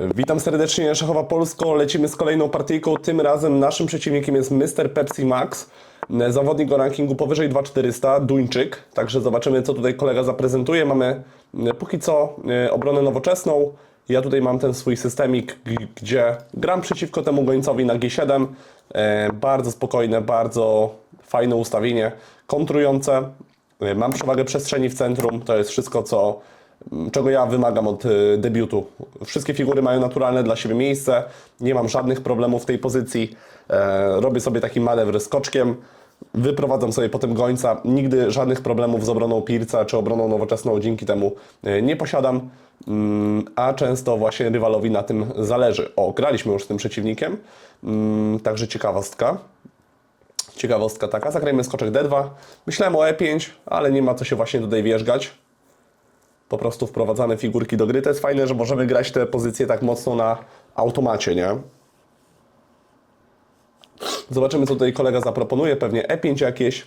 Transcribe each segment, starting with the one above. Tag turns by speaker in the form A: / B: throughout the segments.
A: Witam serdecznie, Szachowa Polsko. Lecimy z kolejną partyjką. Tym razem naszym przeciwnikiem jest Mr. Pepsi Max. Zawodnik o rankingu powyżej 2400, Duńczyk. Także zobaczymy, co tutaj kolega zaprezentuje. Mamy e, póki co e, obronę nowoczesną. Ja tutaj mam ten swój systemik, gdzie gram przeciwko temu gońcowi na G7. E, Bardzo spokojne, bardzo fajne ustawienie, kontrujące. E, Mam przewagę przestrzeni w centrum. To jest wszystko, co czego ja wymagam od y, debiutu. Wszystkie figury mają naturalne dla siebie miejsce, nie mam żadnych problemów w tej pozycji. E, robię sobie taki manewr skoczkiem, wyprowadzam sobie potem gońca. Nigdy żadnych problemów z obroną Pirca czy obroną nowoczesną dzięki temu e, nie posiadam, Mm, a często właśnie rywalowi na tym zależy. O, graliśmy już z tym przeciwnikiem, Mm, także ciekawostka. Ciekawostka taka, zagrajmy skoczek D2. Myślałem o E5, ale nie ma co się właśnie tutaj wierzgać po prostu wprowadzane figurki do gry. To jest fajne, że możemy grać te pozycje tak mocno na automacie, nie? Zobaczymy, co tutaj kolega zaproponuje. Pewnie E5 jakieś.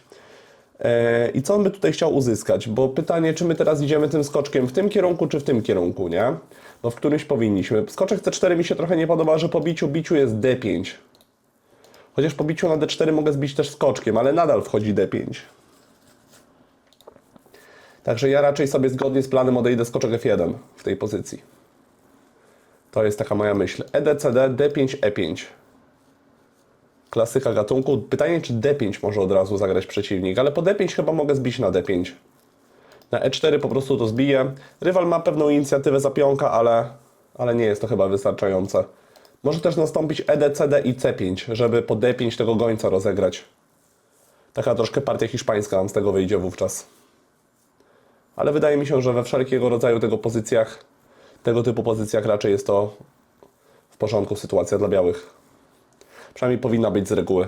A: E, I co on by tutaj chciał uzyskać? Bo pytanie, czy my teraz idziemy tym skoczkiem w tym kierunku, czy w tym kierunku, nie? No w którymś powinniśmy. Skoczek C4 mi się trochę nie podoba, że po biciu, biciu jest D5. Chociaż po biciu na D4 mogę zbić też skoczkiem, ale nadal wchodzi D5. Także ja raczej sobie zgodnie z planem odejdę skoczek F1 w tej pozycji. To jest taka moja myśl. EDCD, D5, E5. Klasyka gatunku. Pytanie, czy D5 może od razu zagrać przeciwnik, ale po D5 chyba mogę zbić na D5. Na E4 po prostu to zbiję. Rywal ma pewną inicjatywę za pionka, ale, ale nie jest to chyba wystarczające. Może też nastąpić EDCD i C5, żeby po D5 tego gońca rozegrać. Taka troszkę partia hiszpańska nam z tego wyjdzie wówczas ale wydaje mi się, że we wszelkiego rodzaju tego pozycjach, tego typu pozycjach raczej jest to w porządku sytuacja dla białych. Przynajmniej powinna być z reguły.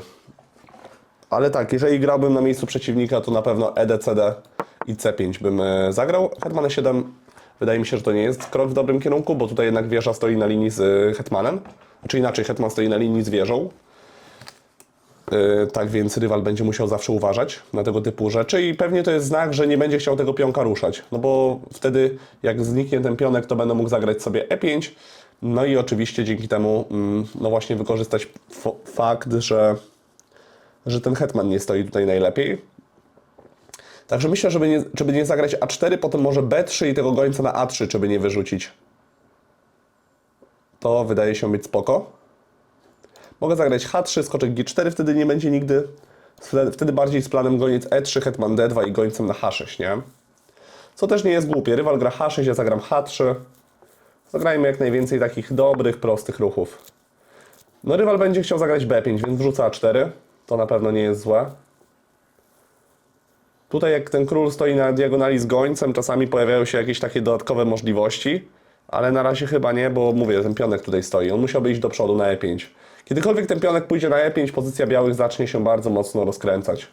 A: Ale tak, jeżeli grałbym na miejscu przeciwnika, to na pewno EDCD i C5 bym e, zagrał. Hetman E7 wydaje mi się, że to nie jest krok w dobrym kierunku, bo tutaj jednak wieża stoi na linii z e, Hetmanem. Czy inaczej, Hetman stoi na linii z wieżą. Yy, tak więc rywal będzie musiał zawsze uważać na tego typu rzeczy i pewnie to jest znak, że nie będzie chciał tego pionka ruszać. No bo wtedy jak zniknie ten pionek, to będę mógł zagrać sobie E5. No i oczywiście dzięki temu mm, no właśnie wykorzystać fakt, że, że ten hetman nie stoi tutaj najlepiej. Także myślę, żeby nie, żeby nie zagrać A4, potem może B3 i tego gońca na A3, żeby nie wyrzucić. To wydaje się być spoko. Mogę zagrać H3, skoczek G4, wtedy nie będzie nigdy. Wtedy bardziej z planem goniec E3, hetman D2 i gońcem na H6, nie? Co też nie jest głupie. Rywal gra H6, ja zagram H3. Zagrajmy jak najwięcej takich dobrych, prostych ruchów. No rywal będzie chciał zagrać B5, więc wrzuca A4. To na pewno nie jest złe. Tutaj jak ten król stoi na diagonali z gońcem, czasami pojawiają się jakieś takie dodatkowe możliwości, ale na razie chyba nie, bo mówię, ten pionek tutaj stoi. On musiałby iść do przodu na E5. Kiedykolwiek ten pionek pójdzie na E5, pozycja białych zacznie się bardzo mocno rozkręcać.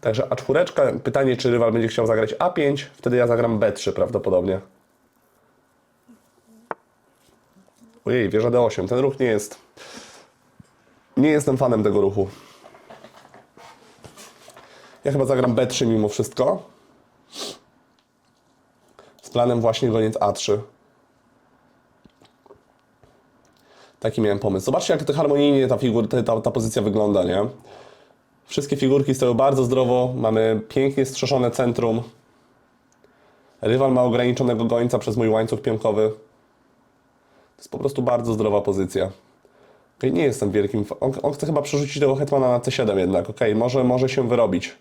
A: Także A4, pytanie czy rywal będzie chciał zagrać A5, wtedy ja zagram B3 prawdopodobnie. Ojej, wieża D8, ten ruch nie jest... Nie jestem fanem tego ruchu. Ja chyba zagram B3 mimo wszystko. Z planem właśnie goniec A3. Taki miałem pomysł. Zobaczcie, jak to harmonijnie ta, figur, ta, ta, pozycja wygląda, nie? Wszystkie figurki stoją bardzo zdrowo. Mamy pięknie strzeszone centrum. Rywal ma ograniczonego gońca przez mój łańcuch pionkowy. To jest po prostu bardzo zdrowa pozycja. Nie jestem wielkim... On, on chce chyba przerzucić tego hetmana na C7 jednak. Okej, może, może się wyrobić.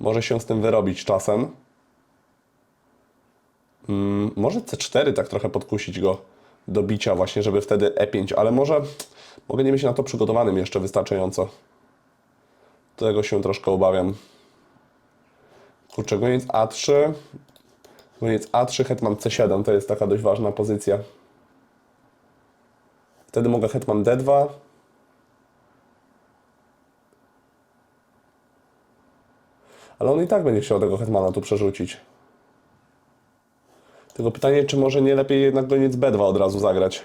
A: Może się z tym wyrobić czasem. Mm, może C4 tak trochę podkusić go do bicia właśnie, żeby wtedy E5, ale może mogę nie być na to przygotowanym jeszcze wystarczająco. Tego się troszkę obawiam. Kurczę, goniec A3. Goniec A3, hetman C7 to jest taka dość ważna pozycja. Wtedy mogę hetman D2. Ale on i tak będzie chciał tego hetmana tu przerzucić. Tylko pytanie, czy może nie lepiej jednak goniec B2 od razu zagrać?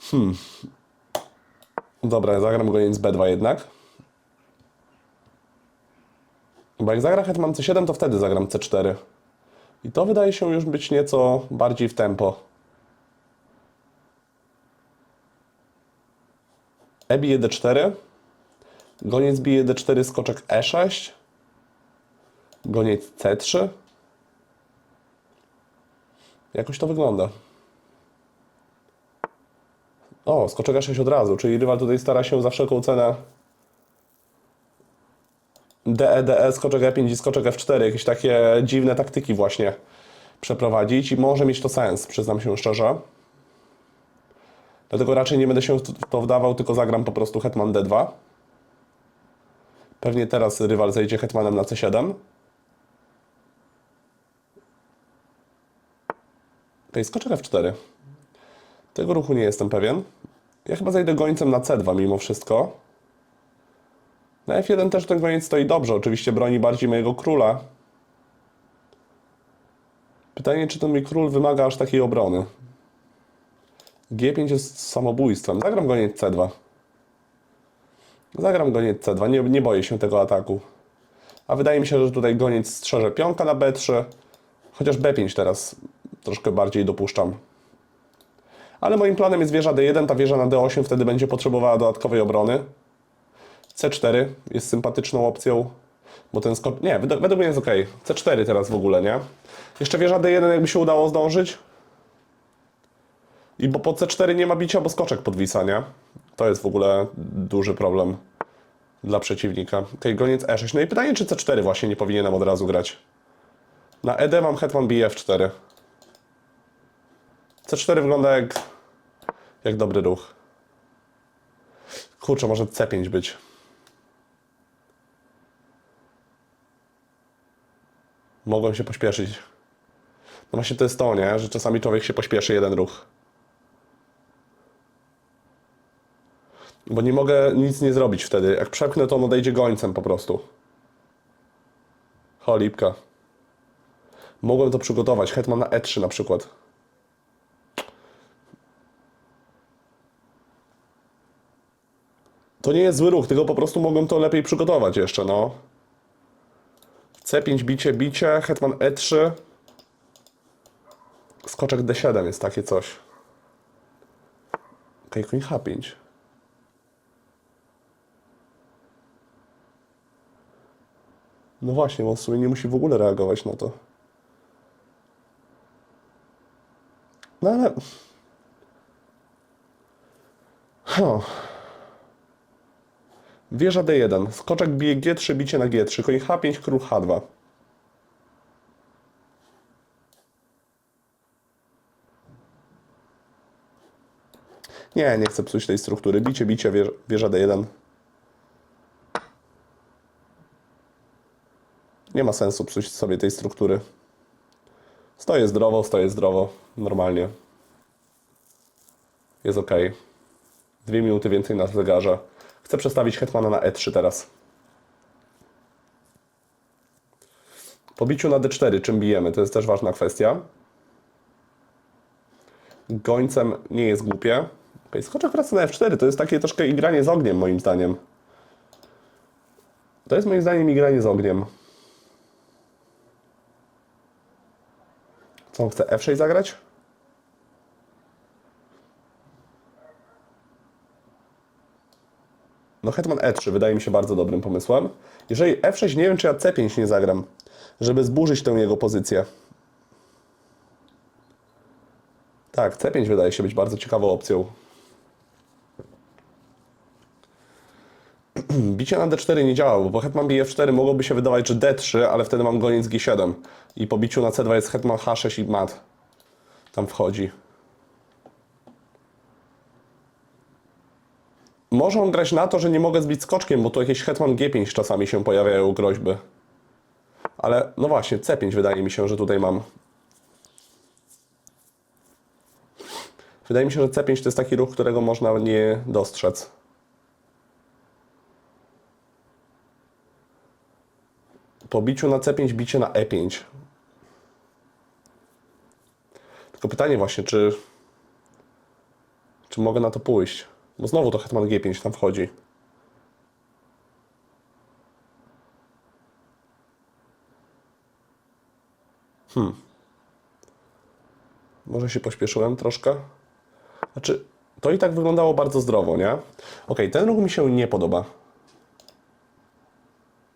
A: Hmm. Dobra, zagram goniec B2 jednak. Bo jak zagra hetman C7, to wtedy zagram C4. I to wydaje się już być nieco bardziej w tempo. E bije D4. Goniec bije D4, skoczek E6. Goniec C3. Jakoś to wygląda. O, skoczek A6 od razu, czyli rywal tutaj stara się za wszelką cenę DE, DE, skoczek E5 i skoczek F4, jakieś takie dziwne taktyki właśnie przeprowadzić i może mieć to sens, przyznam się szczerze. Dlatego raczej nie będę się w to wdawał, tylko zagram po prostu hetman D2. Pewnie teraz rywal zejdzie hetmanem na C7. Okej, skoczek F4. Tego ruchu nie jestem pewien. Ja chyba zejdę gońcem na C2 mimo wszystko. Na F1 też ten goniec stoi dobrze. Oczywiście broni bardziej mojego króla. Pytanie, czy ten mój król wymaga aż takiej obrony. G5 jest samobójstwem. Zagram goniec C2. Zagram goniec C2. Nie, nie boję się tego ataku. A wydaje mi się, że tutaj goniec strzeże pionka na B3. Chociaż B5 teraz troszkę bardziej dopuszczam. Ale moim planem jest wieża D1, ta wieża na D8 wtedy będzie potrzebowała dodatkowej obrony. C4 jest sympatyczną opcją, bo ten skok... Nie, wed- według mnie jest ok. C4 teraz w ogóle, nie? Jeszcze wieża D1 jakby się udało zdążyć. I bo po C4 nie ma bicia, bo skoczek podwisa, nie? To jest w ogóle duży problem dla przeciwnika. Okej, goniec E6. No i pytanie, czy C4 właśnie nie powinienem od razu grać. Na ED mam hetman bije F4. C4 wygląda jak, jak dobry ruch. Kurczę, może C5 być. Mogłem się pośpieszyć. No właśnie to jest to, nie? Że czasami człowiek się pośpieszy jeden ruch. Bo nie mogę nic nie zrobić wtedy. Jak przepchnę, to on odejdzie gońcem po prostu. Cholipka. Mogłem to przygotować. Hetman na E3 na przykład. To nie jest zły ruch, tylko po prostu mogłem to lepiej przygotować jeszcze, no. C5 bicie, bicie, hetman E3. Skoczek D7 jest takie coś. Okej, koń H5. No właśnie, bo on w sumie nie musi w ogóle reagować na to. No ale... Huh. Wieża D1, skoczek bije G3, bicie na G3, koń H5, król H2. Nie, nie chcę psuć tej struktury. Bicie, bicie, wieża, wieża D1. Nie ma sensu psuć sobie tej struktury. Stoję zdrowo, stoję zdrowo, normalnie. Jest ok. Dwie minuty więcej na zegarze. Chcę przestawić hetmana na E3 teraz. Po biciu na D4, czym bijemy? To jest też ważna kwestia. Gońcem nie jest głupie. Okay, skoczek wraca na F4, to jest takie troszkę igranie z ogniem moim zdaniem. To jest moim zdaniem igranie z ogniem. Co on chce? F6 zagrać? No hetman E3 wydaje mi się bardzo dobrym pomysłem. Jeżeli F6, nie wiem czy ja C5 nie zagram, żeby zburzyć tę jego pozycję. Tak, C5 wydaje się być bardzo ciekawą opcją. Bicie na D4 nie działało, bo hetman bije F4 mogłoby się wydawać, że D3, ale wtedy mam goniec G7. I po biciu na C2 jest hetman H6 i mat. Tam wchodzi. Może on grać na to, że nie mogę zbić skoczkiem, bo tu jakieś hetman G5 czasami się pojawiają groźby. Ale no właśnie, C5 wydaje mi się, że tutaj mam. Wydaje mi się, że C5 to jest taki ruch, którego można nie dostrzec. Po biciu na C5 bicie na E5. Tylko pytanie właśnie, czy czy mogę na to pójść? Bo znowu to hetman G5 tam wchodzi. Hmm. Może się pośpieszyłem troszkę. Znaczy, to i tak wyglądało bardzo zdrowo, nie? Ok, ten ruch mi się nie podoba.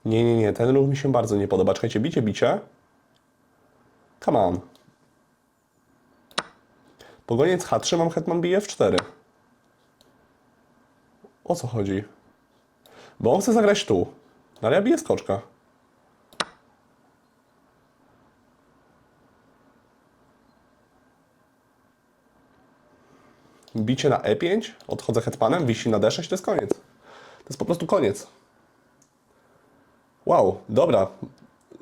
A: Nie, nie, nie, ten ruch mi się bardzo nie podoba. Czekajcie, bicie, bicie. Come on. Pogoniec H3, mam hetman bije F4. O co chodzi? Bo on chce zagrać tu. No ale ja biję skoczka. Bicie na E5, odchodzę hetmanem, wisi na D6, to jest koniec. To jest po prostu koniec. Wow, dobra.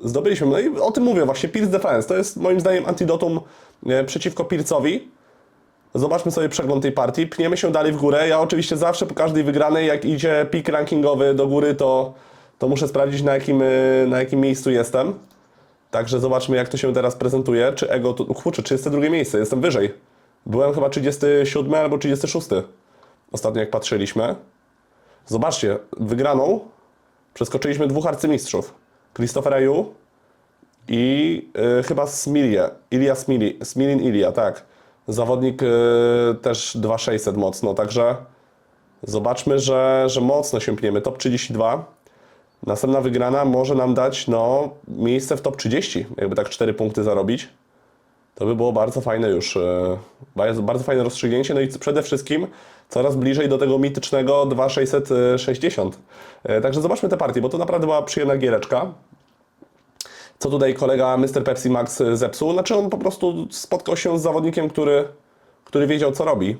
A: Zdobyliśmy. No i o tym mówię właśnie, Pierce Defense. To jest moim zdaniem antidotum e, przeciwko Pierce'owi. Zobaczmy sobie przegląd tej partii. Pniemy się dalej w górę. Ja oczywiście zawsze po każdej wygranej, jak idzie pik rankingowy do góry, to, to muszę sprawdzić na jakim, e, na jakim miejscu jestem. Także zobaczmy jak to się teraz prezentuje. Czy ego, tu, kurczę, 32 miejsce, jestem wyżej. Byłem chyba 37 albo 36. Ostatnio jak patrzyliśmy. Zobaczcie, wygraną przeskoczyliśmy dwóch arcymistrzów. Christophera Yu i y, chyba Smilie. Ilia Smili, Smilin Ilia, tak. Zawodnik y, też 2600 mocno, także zobaczmy, że, że mocno się pniemy. Top 32. Następna wygrana może nam dać no, miejsce w top 30, jakby tak 4 punkty zarobić. To by było bardzo fajne już, e, bardzo, fajne rozstrzygnięcie, no i przede wszystkim coraz bliżej do tego mitycznego 2660. E, Także zobaczmy tę partię, bo to naprawdę była przyjemna giereczka. Co tutaj kolega Mr. Pepsi Max zepsuł? Znaczy on po prostu spotkał się z zawodnikiem, który, który wiedział co robi.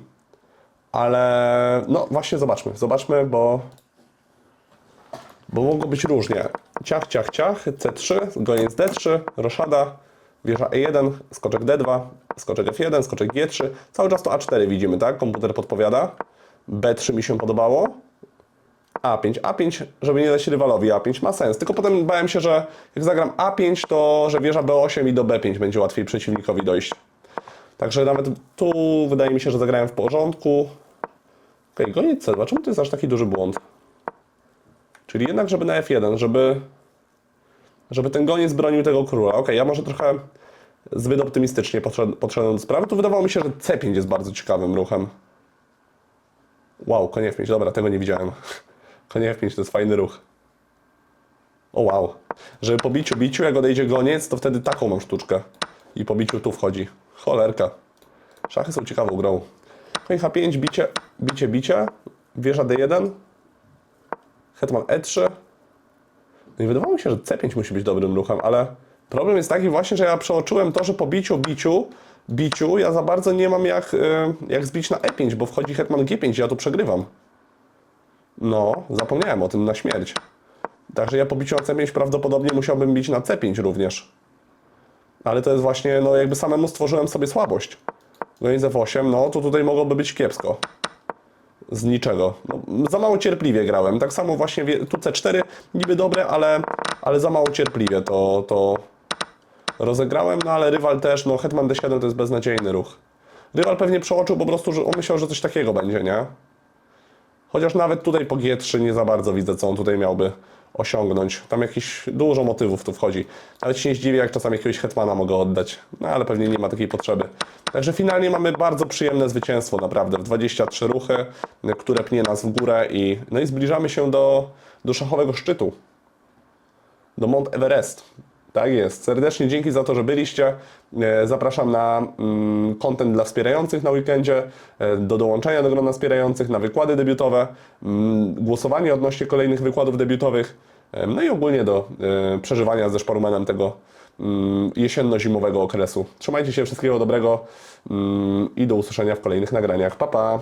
A: Ale no właśnie zobaczmy, zobaczmy, bo bo mogło być różnie. Ciach, ciach, ciach, C3, goniec D3, roszada, wieża E1, skoczek D2, skoczek F1, skoczek G3. Cały czas to A4 widzimy, tak? Komputer podpowiada. B3 mi się podobało. A5, A5, żeby nie dać rywalowi A5 ma sens. Tylko potem bałem się, że jak zagram A5, to że wieża B8 i do B5 będzie łatwiej przeciwnikowi dojść. Także nawet tu wydaje mi się, że zagrałem w porządku. Okej, goniec C2. Czemu to jest aż taki duży błąd? Czyli jednak, żeby na F1, żeby, żeby ten goniec bronił tego króla. Ok, ja może trochę zbyt optymistycznie podszedłem do sprawy. Tu wydawało mi się, że C5 jest bardzo ciekawym ruchem. Wow, konie F5, dobra, tego nie widziałem. Konie F5 to jest fajny ruch. O wow. Żeby po biciu biciu, jak odejdzie goniec, to wtedy taką mam sztuczkę. I po biciu tu wchodzi. Cholerka. Szachy są ciekawą grą. Koń H5, bicie, bicie, bicie. Wieża D1. Hetman E3. No i wydawało mi się, że C5 musi być dobrym ruchem, ale problem jest taki właśnie, że ja przeoczyłem to, że po biciu, biciu, biciu ja za bardzo nie mam jak, y, jak zbić na E5, bo wchodzi Hetman G5 i ja tu przegrywam. No, zapomniałem o tym na śmierć. Także ja po biciu na C5 prawdopodobnie musiałbym bić na C5 również. Ale to jest właśnie, no jakby samemu stworzyłem sobie słabość. No i F8, no to tutaj mogłoby być kiepsko z niczego. No, za mało cierpliwie grałem. Tak samo właśnie tu C4 niby dobre, ale, ale za mało cierpliwie to, to rozegrałem, no ale rywal też, no Hetman D7 to jest beznadziejny ruch. Rywal pewnie przeoczył po prostu, że on myślał, że coś takiego będzie, nie? Chociaż nawet tutaj po G3 nie za bardzo widzę, co on tutaj miałby osiągnąć. Tam jakieś dużo motywów tu wchodzi. Nawet się nie zdziwię, jak czasami jakiegoś hetmana mogę oddać. No ale pewnie nie ma takiej potrzeby. Także finalnie mamy bardzo przyjemne zwycięstwo naprawdę w 23 ruchy, które pnie nas w górę i, no i zbliżamy się do, do szachowego szczytu. Do Mount Everest. Tak jest. Serdecznie dzięki za to, że byliście. E, Zapraszam na mm, content dla wspierających na weekendzie, e, do dołączenia do grona wspierających, na wykłady debiutowe, mm, głosowanie odnośnie kolejnych wykładów debiutowych, e, no i ogólnie do przeżywania ze Szparumenem tego mm, jesienno-zimowego okresu. Trzymajcie się, wszystkiego dobrego mm, i do usłyszenia w kolejnych nagraniach. Pa, pa!